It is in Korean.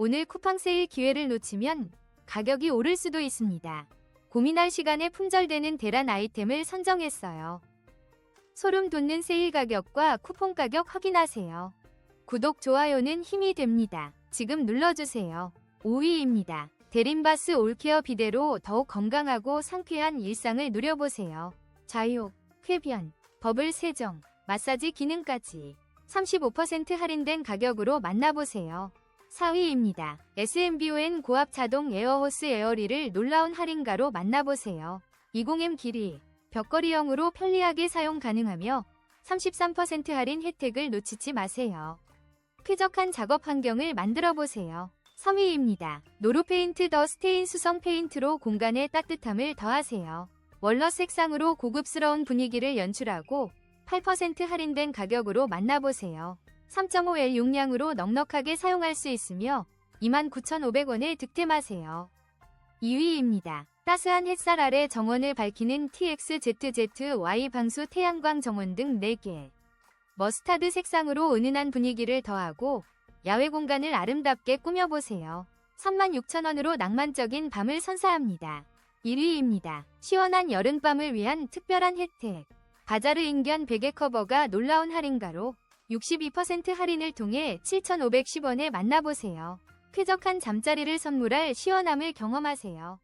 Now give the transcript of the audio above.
오늘 쿠팡 세일 기회를 놓치면 가격이 오를 수도 있습니다. 고민할 시간에 품절되는 대란 아이템을 선정했어요. 소름 돋는 세일 가격과 쿠폰 가격 확인하세요. 구독, 좋아요는 힘이 됩니다. 지금 눌러주세요. 5위입니다. 데린바스 올케어 비데로 더욱 건강하고 상쾌한 일상을 누려보세요. 자욕, 쾌변, 버블 세정, 마사지 기능까지 35% 할인된 가격으로 만나보세요. 4위입니다. SMBON 고압 자동 에어호스 에어리를 놀라운 할인가로 만나보세요. 20M 길이, 벽걸이형으로 편리하게 사용 가능하며 33% 할인 혜택을 놓치지 마세요. 쾌적한 작업 환경을 만들어 보세요. 3위입니다. 노루페인트 더 스테인 수성 페인트로 공간에 따뜻함을 더하세요. 월러 색상으로 고급스러운 분위기를 연출하고 8% 할인된 가격으로 만나보세요. 3.5L 용량으로 넉넉하게 사용할 수 있으며 29,500원에 득템하세요. 2위입니다. 따스한 햇살 아래 정원을 밝히는 TXZZY 방수 태양광 정원 등 4개. 머스타드 색상으로 은은한 분위기를 더하고 야외 공간을 아름답게 꾸며보세요. 36,000원으로 낭만적인 밤을 선사합니다. 1위입니다. 시원한 여름밤을 위한 특별한 혜택. 바자르 인견 베개 커버가 놀라운 할인가로 62% 할인을 통해 7,510원에 만나보세요. 쾌적한 잠자리를 선물할 시원함을 경험하세요.